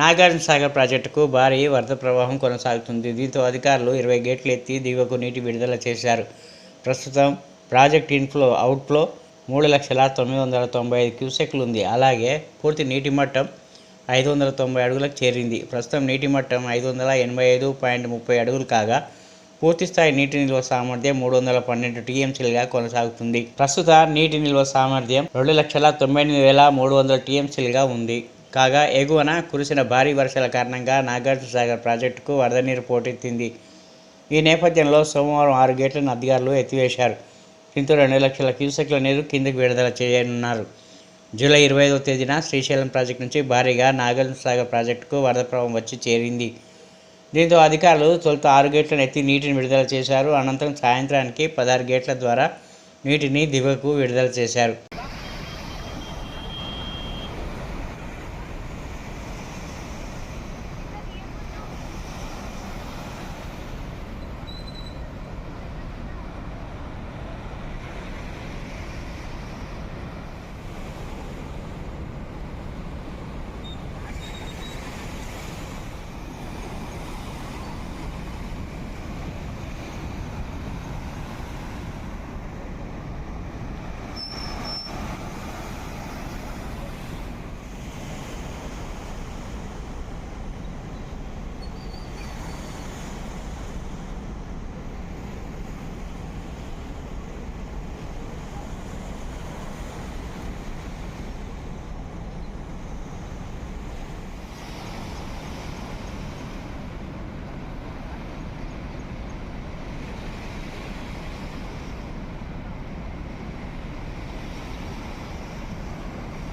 నాగార్జున సాగర్ ప్రాజెక్టుకు భారీ వరద ప్రవాహం కొనసాగుతుంది. దీంతో అధికారులు ఇరవై గేట్లు ఎత్తి దిగువకు నీటి విడుదల చేశారు. ప్రస్తుతం ప్రాజెక్ట్ ఇన్ఫ్లో అవుట్ఫ్లో మూడు లక్షల తొమ్మిది వందల తొంభై ఐదు క్యూసెక్లు ఉంది. అలాగే పూర్తి నీటి మట్టం ఐదు వందల తొంభై అడుగులకు చేరింది. ప్రస్తుతం నీటి మట్టం ఐదు వందల ఎనభై ఐదు పాయింట్ ముప్పై అడుగులు కాగా పూర్తి స్థాయి నీటి నిల్వ సామర్థ్యం మూడు వందల పన్నెండు టీఎంసీలుగా కొనసాగుతుంది. ప్రస్తుత నీటి నిల్వ సామర్థ్యం రెండు లక్షల తొంభై ఎనిమిది వేల మూడు వందల టీఎంసీలుగా ఉంది. కాగా ఎగువన కురిసిన భారీ వర్షాల కారణంగా నాగార్జున సాగర్ ప్రాజెక్టుకు వరద నీరు పోటెత్తింది. ఈ నేపథ్యంలో సోమవారం ఆరు గేట్లను అధికారులు ఎత్తివేశారు. దీంతో రెండు లక్షల క్యూసెక్ల నీరు కిందకు విడుదల చేయనున్నారు. జూలై ఇరవై ఐదవ తేదీన శ్రీశైలం ప్రాజెక్టు నుంచి భారీగా నాగార్జున సాగర్ ప్రాజెక్టుకు వరద ప్రభావం వచ్చి చేరింది. దీంతో అధికారులు తొలుత ఆరు గేట్లను ఎత్తి నీటిని విడుదల చేశారు. అనంతరం సాయంత్రానికి పదహారు గేట్ల ద్వారా నీటిని దిగువకు విడుదల చేశారు.